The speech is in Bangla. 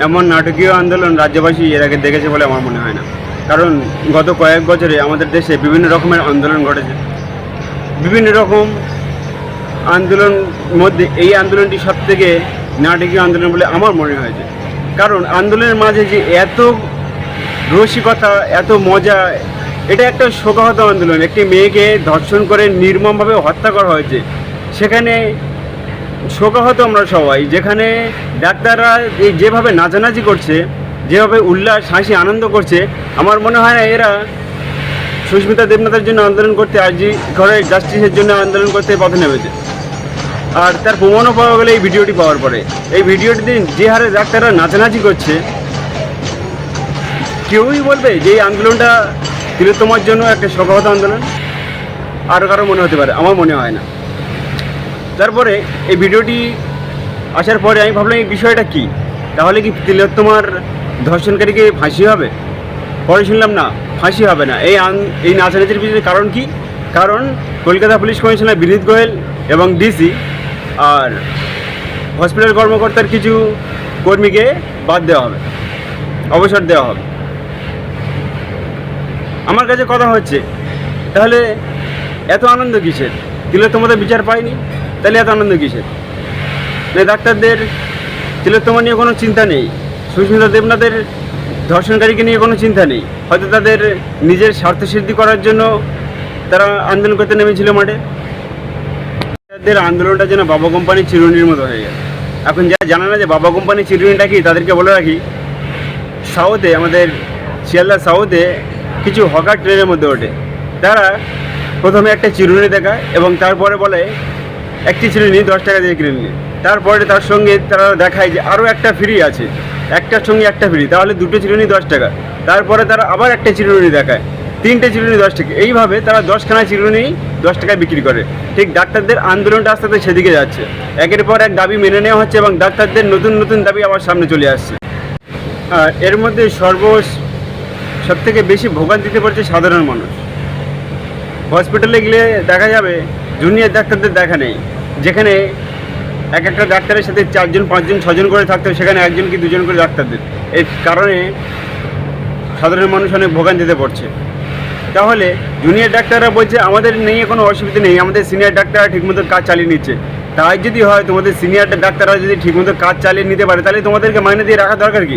এমন নাটকীয় আন্দোলন রাজ্যবাসী এর আগে দেখেছে বলে আমার মনে হয় না। কারণ গত কয়েক বছরে আমাদের দেশে বিভিন্ন রকমের আন্দোলন ঘটেছে। বিভিন্ন রকম আন্দোলন মধ্যে এই আন্দোলনটি সব থেকে নাটকীয় আন্দোলন বলে আমার মনে হয়েছে। কারণ আন্দোলনের মাঝে যে এত রসিকতা, এত মজা, এটা একটা শোকাহত আন্দোলন। একটি মেয়েকে ধর্ষণ করে নির্মমভাবে হত্যা করা হয়েছে। সেখানে শোকাহত আমরা সবাই, যেখানে ডাক্তাররা যেভাবে নাচানাচি করছে, যেভাবে উল্লাস, হাসি, আনন্দ করছে, আমার মনে হয় না এরা সুস্মিতা দেবনাথের জন্য আন্দোলন করতে আরজি ঘরে জাস্টিসের জন্য আন্দোলন করতে পথে নেমেছে। আর তার প্রমাণও পাওয়া গেলে এই ভিডিওটি পাওয়ার পরে। এই ভিডিওটিতে যে হারে ডাক্তাররা নাচানাচি করছে, কেউই বলবে যে এই আন্দোলনটা তিলোত্তমার জন্য একটা শোকাহত আন্দোলন? আরও কারও মনে হতে পারে, আমার মনে হয় না। তারপরে এই ভিডিওটি আসার পরে আমি ভাবলাম এই বিষয়টা কি? তাহলে কি তিলোত্তমার ধর্ষণকারীকে ফাঁসি হবে? পরে শুনলাম, না, ফাঁসি হবে না। এই আন এই নাচানাচির পিছনে কারণ কি? কারণ কলকাতা পুলিশ কমিশনার বিনীত গোয়েল এবং ডিসি আর হসপিটাল কর্মকর্তার কিছু কর্মীকে বাদ দেওয়া হবে, অবসর দেওয়া হবে। আমার কাছে কথা হচ্ছে, তাহলে এত আনন্দ কিসের? তিলোত্তমাদের বিচার পায়নি? তাহলে এত আনন্দ কিসের? না ডাক্তারদের তিলোত্তমা নিয়ে কোনো চিন্তা নেই, সুস্মিতা দেবনাথের ধর্ষণকারীকে নিয়ে কোনো চিন্তা নেই। হয়তো তাদের নিজের স্বার্থসিদ্ধি করার জন্য তারা আন্দোলন করতে নেমেছিল মাঠে। তাদের আন্দোলনটা যেন বাবা কোম্পানির চিরুনির মতো হয়ে গেছে এখন যারা জানে না যে বাবা কোম্পানির চিরুনিটা কি, তাদেরকে বলে রাখি, সাউথে, আমাদের শিয়ালদা সাউথে কিছু হকার ট্রেনের মধ্যে ওঠে। তারা প্রথমে একটা চিরুনি দেখায় এবং তারপরে বলে একটি চিরুনি দশ টাকা দিয়ে কিনে নিয়ে। তারপরে তার সঙ্গে তারা দেখায় যে আরও একটা ফ্রি আছে। একটার সঙ্গে একটা ফ্রি তাহলে দুটো চিরুনি দশ টাকা। তারপরে তারা আবার একটা চিরুনি দেখায়, তিনটে চিরুনি দশ টাকা। এইভাবে তারা দশখানা চিরুনি দশ টাকায় বিক্রি করে। ঠিক ডাক্তারদের আন্দোলনটা আস্তে আস্তে সেদিকে যাচ্ছে। একের পর এক দাবি মেনে নেওয়া হচ্ছে এবং ডাক্তারদের নতুন নতুন দাবি আবার সামনে চলে আসছে। এর মধ্যে সর্ব সব থেকে বেশি ভোগান্তিতে পড়ছে সাধারণ মানুষ। হসপিটালে গেলে দেখা যাবে জুনিয়র ডাক্তারদের দেখা নেই। যেখানে এক একটা ডাক্তারের সাথে চারজন, পাঁচজন, ছজন করে থাকতে সেখানে একজন কি দুজন করে ডাক্তারদের এই কারণে সাধারণ মানুষ অনেক ভোগান ভোগান্তিতে পড়ছে। তাহলে জুনিয়র ডাক্তাররা বলছে, আমাদের নিয়ে কোনো অসুবিধা নেই, আমাদের সিনিয়র ডাক্তাররা ঠিকমতো কাজ চালিয়ে নিচ্ছে। তাই যদি হয়, তোমাদের সিনিয়র ডাক্তাররা যদি ঠিকমতো কাজ চালিয়ে নিতে পারে, তাহলে তোমাদেরকে মাইনে দিয়ে রাখা দরকার কি?